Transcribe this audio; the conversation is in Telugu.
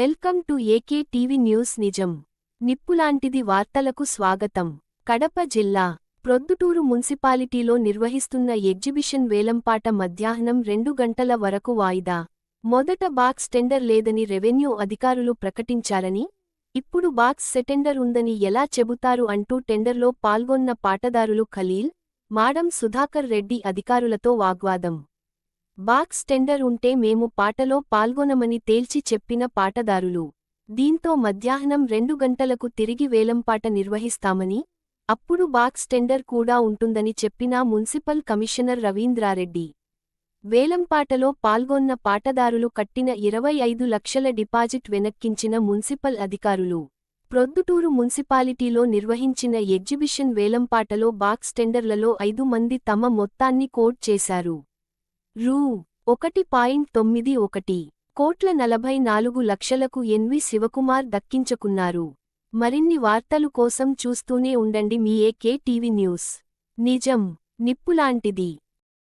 Welcome to AK TV news నిజం. నిప్పులాంటిది వార్తలకు స్వాగతం. కడప జిల్లా ప్రొద్దుటూరు మున్సిపాలిటీలో నిర్వహిస్తున్న ఎగ్జిబిషన్ వేలంపాట మధ్యాహ్నం రెండు గంటల వరకు వాయిదా. మొదట బాక్స్ టెండర్ లేదని రెవెన్యూ అధికారులు ప్రకటించారని ఇప్పుడు బాక్స్ సెటెండర్ ఉందని ఎలా చెబుతారు అంటూ టెండర్లో పాల్గొన్న పాటదారులు ఖలీల్ మాడం సుధాకర్ రెడ్డి అధికారులతో వాగ్వాదం. బాక్స్ టెండర్ ఉంటే మేము పాటలో పాల్గొనమని తేల్చి చెప్పిన పాటదారులు. దీంతో మధ్యాహ్నం రెండు గంటలకు తిరిగి వేలంపాట నిర్వహిస్తామని అప్పుడు బాక్స్ టెండర్ కూడా ఉంటుందని చెప్పిన మున్సిపల్ కమిషనర్ రవీంద్రారెడ్డి. వేలంపాటలో పాల్గొన్న పాటదారులు కట్టిన ఇరవై ఐదు లక్షల డిపాజిట్ వెనక్కించిన మున్సిపల్ అధికారులు. ప్రొద్దుటూరు మున్సిపాలిటీలో నిర్వహించిన ఎగ్జిబిషన్ వేలంపాటలో బాక్స్ టెండర్లలో ఐదు మంది తమ మొత్తాన్ని కోట్ చేశారు. రూ ఒకటి పాయింట్ తొమ్మిది ఒకటి. కోట్ల నలభై నాలుగు లక్షలకు ఎన్వి శివకుమార్ దక్కించుకున్నారు. మరిన్ని వార్తలు కోసం చూస్తూనే ఉండండి మీ ఏకే టీవీ న్యూస్. నిజం నిప్పులాంటిది.